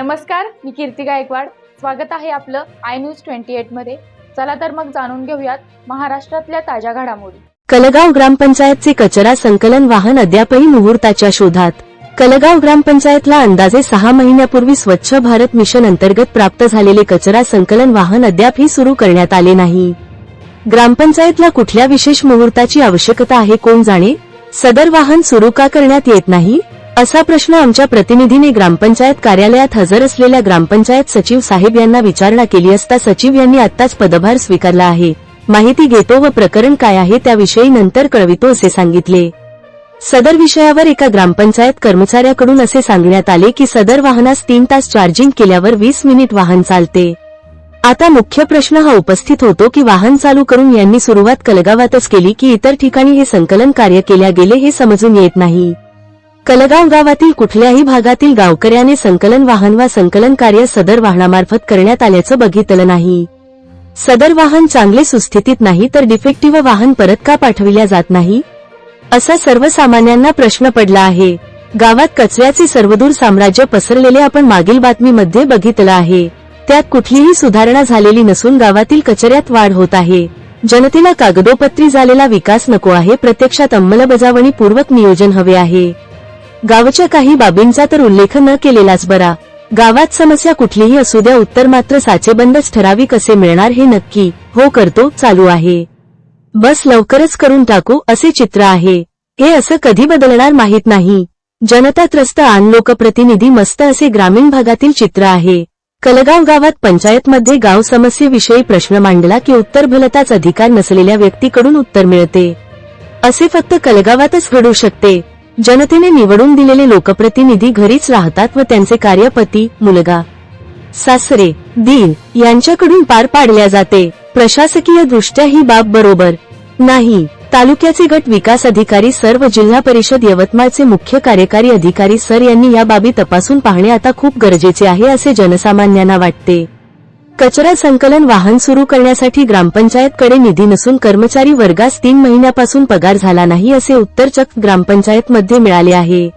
नमस्कार मी कीर्ती गायकवाड. स्वागत आहे आपलं आय न्यूज ट्वेंटी एटमध्ये. चला तर मग जाणून घेऊयात महाराष्ट्रातल्या ताज्या घडामोडी. कलगाव ग्रामपंचायतचे कचरा संकलन वाहन अद्यापही मुहूर्ताच्या शोधात. कलगाव ग्रामपंचायतला अंदाजे सहा महिन्यापूर्वी स्वच्छ भारत मिशन अंतर्गत प्राप्त झालेले कचरा संकलन वाहन अद्यापही सुरू करण्यात आले नाही. ग्रामपंचायतला कुठल्या विशेष मुहूर्ताची आवश्यकता आहे कोण जाणे? सदर वाहन सुरू का करण्यात येत नाही? असा प्रश्न आमच्या प्रतिनिधीने ग्रामपंचायत कार्यालयात हजर असलेल्या ग्रामपंचायत सचिव साहेब यांना विचारणा केली असता सचिव यांनी आत्ताच पदभार स्वीकारला आहे. माहिती घेतो व प्रकरण काय आहे त्याविषयी नंतर कळवितो असे सांगितले. सदर विषयावर एका ग्रामपंचायत कर्मचाऱ्याकडून असे सांगण्यात आले की सदर वाहनास तीन तास चार्जिंग केल्यावर वीस मिनिट वाहन चालते. आता मुख्य प्रश्न हा उपस्थित होतो की वाहन चालू करून यांनी सुरुवात कलगावातच केली की इतर ठिकाणी हे संकलन कार्य केल्या गेले हे समजून येत नाही. कलगाव गावातील कुठल्याही भागातील गावकऱ्याने संकलन वाहन वा संकलन कार्य सदर वाहनामार्फत करण्यात आल्याचं बघितलं नाही. सदर वाहन चांगले सुस्थितीत नाही तर डिफेक्टिव्ह वाहन परत का पाठविल्या जात नाही? असा सर्वसामान्यांना प्रश्न पडला आहे. गावात कचऱ्याचे सर्वदूर साम्राज्य पसरलेले आपण मागील बातमीमध्ये बघितलं आहे. त्यात कुठलीही सुधारणा झालेली नसून गावातील कचऱ्यात वाढ होत आहे. जनतेला कागदोपत्री झालेला विकास नको आहे. प्रत्यक्षात अंमलबजावणी पूर्वक नियोजन हवे आहे. गावच्या काही बाबींचा तर उल्लेख न केलेलाच बरा. गावात समस्या कुठलीही असू द्या उत्तर मात्र साचेबंदच ठराविक असे मिळणार हे नक्की हो करतो चालू आहे. बस लवकरच करून टाकू असे चित्र आहे. हे असं कधी बदलणार माहीत नाही. जनता त्रस्त आण लोकप्रतिनिधी मस्त असे ग्रामीण भागातील चित्र आहे. कलगाव गावात पंचायतमध्ये गाव समस्येविषयी प्रश्न मांडला की उत्तर भलताच अधिकार नसलेल्या व्यक्तीकडून उत्तर मिळते. असे फक्त कलगावातच घडू शकते. जनतेने निवडून दिलेले लोकप्रतिनिधी घरीच राहतात व त्यांचे कार्यपती मुलगा. सासरे दीन यांच्याकडून पार पाडल्या जाते. प्रशासकीय दृष्ट्या ही बाब बरोबर नाही. तालुक्याचे गट विकास अधिकारी सर व जिल्हा परिषद यवतमाळचे मुख्य कार्यकारी अधिकारी सर यांनी या बाबी तपासून पाहणे आता खूप गरजेचे आहे असे जनसामान्यांना वाटते. कचरा संकलन वाहन सुरू करण्यासाठी ग्रामपंचायतकडे निधी नसून कर्मचारी वर्गास तीन महिन्यापासून पगार झाला नाही असे उत्तर चक ग्रामपंचायतमध्ये मिळाले आहे.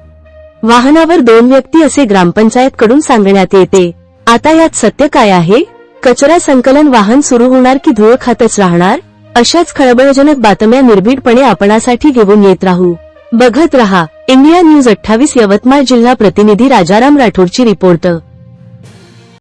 वाहनावर दोन व्यक्ती असे ग्रामपंचायतकडून सांगण्यात येते. आता यात सत्य काय आहे? कचरा संकलन वाहन सुरू होणार की धूळ खातच राहणार? अशाच खळबळजनक बातम्या निर्भीडपणे आपणासाठी घेऊन येत राहू. बघत रहा. इंडिया न्यूज अठ्ठावीस यवतमाळ जिल्हा प्रतिनिधी राजाराम राठोडची रिपोर्ट.